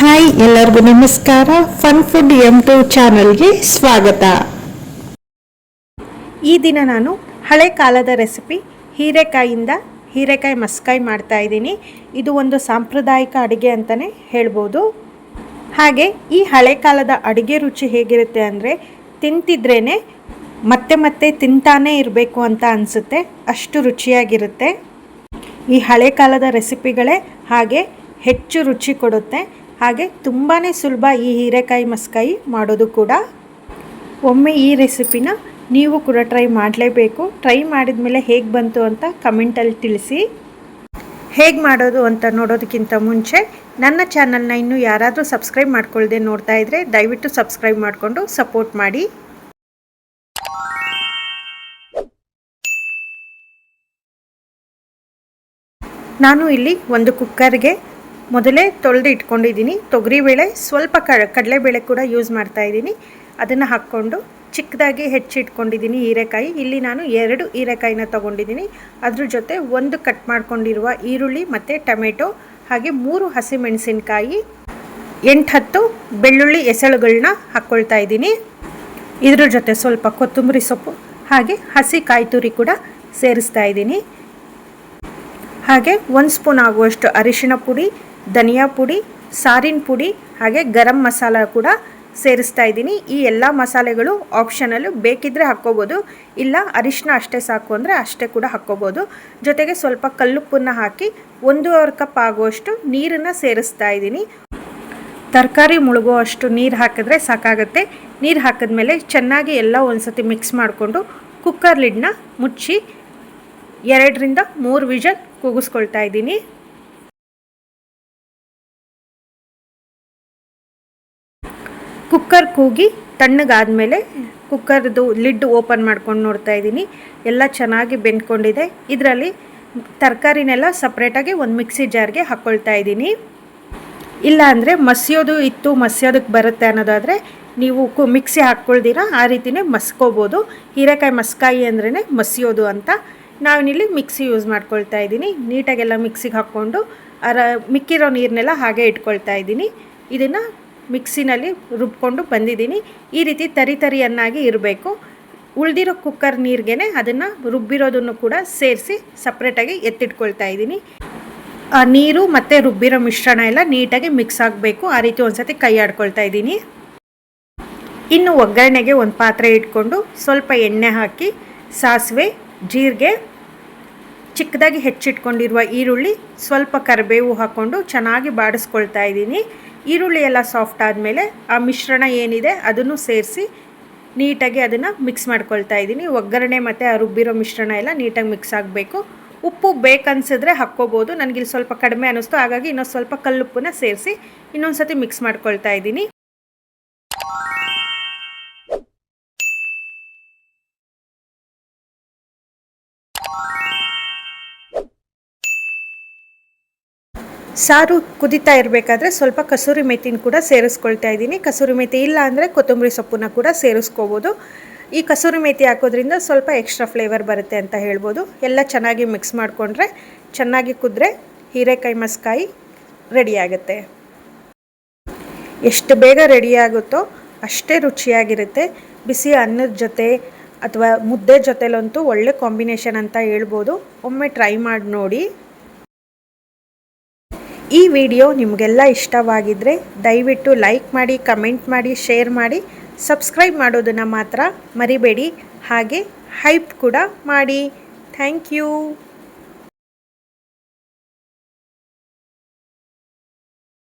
Hi ಎಲ್ಲರಿಗೂ ನಮಸ್ಕಾರ. Fun food M to ಚಾನಲ್ಗೆ ಸ್ವಾಗತ. ಈ ದಿನ ನಾನು ಹಳೆ ಕಾಲದ ರೆಸಿಪಿ ಹೀರೆಕಾಯಿಂದ ಹೀರೆಕಾಯಿ ಮಸ್ಕಾಯಿ ಮಾಡ್ತಾ ಇದ್ದೀನಿ. ಇದು ಒಂದು ಸಾಂಪ್ರದಾಯಿಕ ಅಡುಗೆ ಅಂತಲೇ ಹೇಳ್ಬೋದು. ಹಾಗೆ ಈ ಹಳೆ ಕಾಲದ ಅಡುಗೆ ರುಚಿ ಹೇಗಿರುತ್ತೆ ಅಂದರೆ ತಿಂತಿದ್ರೇ ಮತ್ತೆ ಮತ್ತೆ ತಿಂತಾನೇ ಇರಬೇಕು ಅಂತ ಅನಿಸುತ್ತೆ. ಅಷ್ಟು ರುಚಿಯಾಗಿರುತ್ತೆ. ಈ ಹಳೆ ಕಾಲದ ರೆಸಿಪಿಗಳೇ ಹಾಗೆ ಹೆಚ್ಚು ರುಚಿ ಕೊಡುತ್ತೆ. ಹಾಗೆ ತುಂಬಾ ಸುಲಭ ಈ ಹೀರೆಕಾಯಿ ಮಸ್ಕಾಯಿ ಮಾಡೋದು ಕೂಡ. ಒಮ್ಮೆ ಈ ರೆಸಿಪಿನ ನೀವು ಕೂಡ ಟ್ರೈ ಮಾಡಲೇಬೇಕು. ಟ್ರೈ ಮಾಡಿದ ಮೇಲೆ ಹೇಗೆ ಬಂತು ಅಂತ ಕಮೆಂಟಲ್ಲಿ ತಿಳಿಸಿ. ಹೇಗೆ ಮಾಡೋದು ಅಂತ ನೋಡೋದಕ್ಕಿಂತ ಮುಂಚೆ ನನ್ನ ಚಾನಲ್ನ ಇನ್ನೂ ಯಾರಾದರೂ ಸಬ್ಸ್ಕ್ರೈಬ್ ಮಾಡ್ಕೊಳ್ಳದೆ ನೋಡ್ತಾ ಇದ್ದರೆ ದಯವಿಟ್ಟು ಸಬ್ಸ್ಕ್ರೈಬ್ ಮಾಡಿಕೊಂಡು ಸಪೋರ್ಟ್ ಮಾಡಿ. ನಾನು ಇಲ್ಲಿ ಒಂದು ಕುಕ್ಕರ್ಗೆ ಮೊದಲೇ ತೊಳೆದು ಇಟ್ಕೊಂಡಿದ್ದೀನಿ. ತೊಗರಿಬೇಳೆ ಸ್ವಲ್ಪ ಕ ಕಡಲೆಬೇಳೆ ಕೂಡ ಯೂಸ್ ಮಾಡ್ತಾ ಇದ್ದೀನಿ. ಅದನ್ನು ಹಾಕ್ಕೊಂಡು ಚಿಕ್ಕದಾಗಿ ಹೆಚ್ಚಿಟ್ಕೊಂಡಿದ್ದೀನಿ ಹೀರೆಕಾಯಿ. ಇಲ್ಲಿ ನಾನು ಎರಡು ಹೀರೆಕಾಯಿನ ತೊಗೊಂಡಿದ್ದೀನಿ. ಅದ್ರ ಜೊತೆ ಒಂದು ಕಟ್ ಮಾಡ್ಕೊಂಡಿರುವ ಈರುಳ್ಳಿ ಮತ್ತು ಟೊಮೆಟೊ, ಹಾಗೆ ಮೂರು ಹಸಿಮೆಣಸಿನ್ಕಾಯಿ, ಎಂಟು ಹತ್ತು ಬೆಳ್ಳುಳ್ಳಿ ಎಸಳುಗಳನ್ನ ಹಾಕ್ಕೊಳ್ತಾ ಇದ್ದೀನಿ. ಇದ್ರ ಜೊತೆ ಸ್ವಲ್ಪ ಕೊತ್ತಂಬರಿ ಸೊಪ್ಪು, ಹಾಗೆ ಹಸಿ ಕಾಯಿ ತುರಿ ಕೂಡ ಸೇರಿಸ್ತಾ ಇದ್ದೀನಿ. ಹಾಗೆ ಒಂದು ಸ್ಪೂನ್ ಆಗುವಷ್ಟು ಅರಿಶಿಣ ಪುಡಿ ಧನಿಯಾ ಪುಡಿ, ಸಾರಿನ ಪುಡಿ, ಹಾಗೆ ಗರಂ ಮಸಾಲ ಕೂಡ ಸೇರಿಸ್ತಾ ಇದ್ದೀನಿ. ಈ ಎಲ್ಲ ಮಸಾಲೆಗಳು ಆಪ್ಷನಲ್ಲು ಬೇಕಿದ್ದರೆ ಹಾಕ್ಕೋಬೋದು, ಇಲ್ಲ ಅರಿಶಿನ ಅಷ್ಟೇ ಸಾಕು ಅಂದರೆ ಅಷ್ಟೇ ಕೂಡ ಹಾಕ್ಕೋಬೋದು. ಜೊತೆಗೆ ಸ್ವಲ್ಪ ಕಲ್ಲುಪ್ಪನ್ನು ಹಾಕಿ ಒಂದೂವರೆ ಕಪ್ ಆಗುವಷ್ಟು ನೀರನ್ನು ಸೇರಿಸ್ತಾ ಇದ್ದೀನಿ. ತರಕಾರಿ ಮುಳುಗುವಷ್ಟು ನೀರು ಹಾಕಿದ್ರೆ ಸಾಕಾಗುತ್ತೆ. ನೀರು ಹಾಕಿದ್ಮೇಲೆ ಚೆನ್ನಾಗಿ ಎಲ್ಲ ಒಂದು ಸತಿ ಮಿಕ್ಸ್ ಮಾಡಿಕೊಂಡು ಕುಕ್ಕರ್ ಲಿಡ್ನ ಮುಚ್ಚಿ ಎರಡರಿಂದ ಮೂರು ವಿಷನ್ ಕೂಗಿಸ್ಕೊಳ್ತಾ ಇದ್ದೀನಿ. ಕುಕ್ಕರ್ ಕೂಗಿ ತಣ್ಣಗಾದಮೇಲೆ ಕುಕ್ಕರ್ದು ಲಿಡ್ ಓಪನ್ ಮಾಡ್ಕೊಂಡು ನೋಡ್ತಾ ಇದ್ದೀನಿ. ಎಲ್ಲ ಚೆನ್ನಾಗಿ ಬೆಂದ್ಕೊಂಡಿದೆ. ಇದರಲ್ಲಿ ತರಕಾರಿನೆಲ್ಲ ಸಪ್ರೇಟಾಗಿ ಒಂದು ಮಿಕ್ಸಿ ಜಾರ್ಗೆ ಹಾಕ್ಕೊಳ್ತಾ ಇದ್ದೀನಿ. ಇಲ್ಲ ಅಂದರೆ ಮಸಿಯೋದು ಇತ್ತು ಮಸಿಯೋದಕ್ಕೆ ಬರುತ್ತೆ ಅನ್ನೋದಾದರೆ ನೀವು ಕು ಮಿಕ್ಸಿ ಹಾಕ್ಕೊಳ್ದಿರ, ಆ ರೀತಿಯೇ ಮಸ್ಕೋಬೋದು. ಹೀರೆಕಾಯಿ ಮಸ್ಕಾಯಿ ಅಂದ್ರೇ ಮಸಿಯೋದು ಅಂತ. ನಾವಿಲ್ಲಿ ಮಿಕ್ಸಿ ಯೂಸ್ ಮಾಡ್ಕೊಳ್ತಾ ಇದ್ದೀನಿ. ನೀಟಾಗೆಲ್ಲ ಮಿಕ್ಸಿಗೆ ಹಾಕ್ಕೊಂಡು ಅರ ಮಿಕ್ಕಿರೋ ನೀರನ್ನೆಲ್ಲ ಹಾಗೆ ಇಟ್ಕೊಳ್ತಾ ಇದ್ದೀನಿ. ಇದನ್ನು ಮಿಕ್ಸಿನಲ್ಲಿ ರುಬ್ಕೊಂಡು ಬಂದಿದ್ದೀನಿ. ಈ ರೀತಿ ತರಿ ತರಿಯನ್ನಾಗಿ ಇರಬೇಕು. ಉಳಿದಿರೋ ಕುಕ್ಕರ್ ನೀರಿಗೆ ಅದನ್ನು ರುಬ್ಬಿರೋದನ್ನು ಕೂಡ ಸೇರಿಸಿ ಸಪ್ರೇಟಾಗಿ ಎತ್ತಿಟ್ಕೊಳ್ತಾ ಇದ್ದೀನಿ. ಆ ನೀರು ಮತ್ತು ರುಬ್ಬಿರೋ ಮಿಶ್ರಣ ಎಲ್ಲ ನೀಟಾಗಿ ಮಿಕ್ಸ್ ಆಗಬೇಕು. ಆ ರೀತಿ ಒಂದ್ಸತಿ ಕೈ ಆಡ್ಕೊಳ್ತಾ ಇದ್ದೀನಿ. ಇನ್ನು ಒಗ್ಗರಣೆಗೆ ಒಂದು ಪಾತ್ರೆ ಇಟ್ಕೊಂಡು ಸ್ವಲ್ಪ ಎಣ್ಣೆ ಹಾಕಿ ಸಾಸಿವೆ, ಜೀರಿಗೆ, ಚಿಕ್ಕದಾಗಿ ಹೆಚ್ಚಿಟ್ಕೊಂಡಿರುವ ಈರುಳ್ಳಿ, ಸ್ವಲ್ಪ ಕರಿಬೇವು ಹಾಕ್ಕೊಂಡು ಚೆನ್ನಾಗಿ ಬಾಡಿಸ್ಕೊಳ್ತಾ ಇದ್ದೀನಿ. ಈರುಳ್ಳಿ ಎಲ್ಲ ಸಾಫ್ಟ್ ಆದಮೇಲೆ ಆ ಮಿಶ್ರಣ ಏನಿದೆ ಅದನ್ನು ಸೇರಿಸಿ ನೀಟಾಗಿ ಅದನ್ನು ಮಿಕ್ಸ್ ಮಾಡ್ಕೊಳ್ತಾ ಇದ್ದೀನಿ. ಒಗ್ಗರಣೆ ಮತ್ತು ಆ ರುಬ್ಬಿರೋ ಮಿಶ್ರಣ ಎಲ್ಲ ನೀಟಾಗಿ ಮಿಕ್ಸ್ ಆಗಬೇಕು. ಉಪ್ಪು ಬೇಕನ್ಸಿದ್ರೆ ಹಾಕ್ಕೋಬೋದು. ನನಗಿಲ್ಲಿ ಸ್ವಲ್ಪ ಕಡಿಮೆ ಅನ್ನಿಸ್ತು ಹಾಗಾಗಿ ಇನ್ನೊಂದು ಸ್ವಲ್ಪ ಕಲ್ಲುಪ್ಪನ್ನ ಸೇರಿಸಿ ಇನ್ನೊಂದು ಸತಿ ಮಿಕ್ಸ್ ಮಾಡ್ಕೊಳ್ತಾ ಇದ್ದೀನಿ. ಸಾರು ಕುದಿತಾ ಇರಬೇಕಾದ್ರೆ ಸ್ವಲ್ಪ ಕಸೂರಿ ಮೆಥಿನ ಕೂಡ ಸೇರಿಸ್ಕೊಳ್ತಾ ಇದ್ದೀನಿ. ಕಸೂರಿ ಮೆಥಿ ಇಲ್ಲ ಅಂದರೆ ಕೊತ್ತಂಬರಿ ಸೊಪ್ಪನ್ನ ಕೂಡ ಸೇರಿಸ್ಕೋಬೋದು. ಈ ಕಸೂರಿ ಮೆಥಿ ಹಾಕೋದ್ರಿಂದ ಸ್ವಲ್ಪ ಎಕ್ಸ್ಟ್ರಾ ಫ್ಲೇವರ್ ಬರುತ್ತೆ ಅಂತ ಹೇಳ್ಬೋದು. ಎಲ್ಲ ಚೆನ್ನಾಗಿ ಮಿಕ್ಸ್ ಮಾಡಿಕೊಂಡ್ರೆ ಚೆನ್ನಾಗಿ ಕುದ್ರೆ ಹೀರೆಕಾಯಿ ಮಸ್ಕಾಯಿ ರೆಡಿಯಾಗುತ್ತೆ ಎಷ್ಟು ಬೇಗ ರೆಡಿಯಾಗುತ್ತೋ ಅಷ್ಟೇ ರುಚಿಯಾಗಿರುತ್ತೆ. ಬಿಸಿ ಅನ್ನದ ಜೊತೆ ಅಥವಾ ಮುದ್ದೆ ಜೊತೆಲಂತೂ ಒಳ್ಳೆ ಕಾಂಬಿನೇಷನ್ ಅಂತ ಹೇಳ್ಬೋದು. ಒಮ್ಮೆ ಟ್ರೈ ಮಾಡಿ ನೋಡಿ. ಈ ವಿಡಿಯೋ ನಿಮಗೆಲ್ಲ ಇಷ್ಟವಾಗಿದ್ದರೆ ದಯವಿಟ್ಟು ಲೈಕ್ ಮಾಡಿ, ಕಮೆಂಟ್ ಮಾಡಿ, ಶೇರ್ ಮಾಡಿ, ಸಬ್ಸ್ಕ್ರೈಬ್ ಮಾಡೋದನ್ನು ಮಾತ್ರ ಮರಿಬೇಡಿ. ಹಾಗೆ ಹೈಪ್ ಕೂಡ ಮಾಡಿ. Thank you.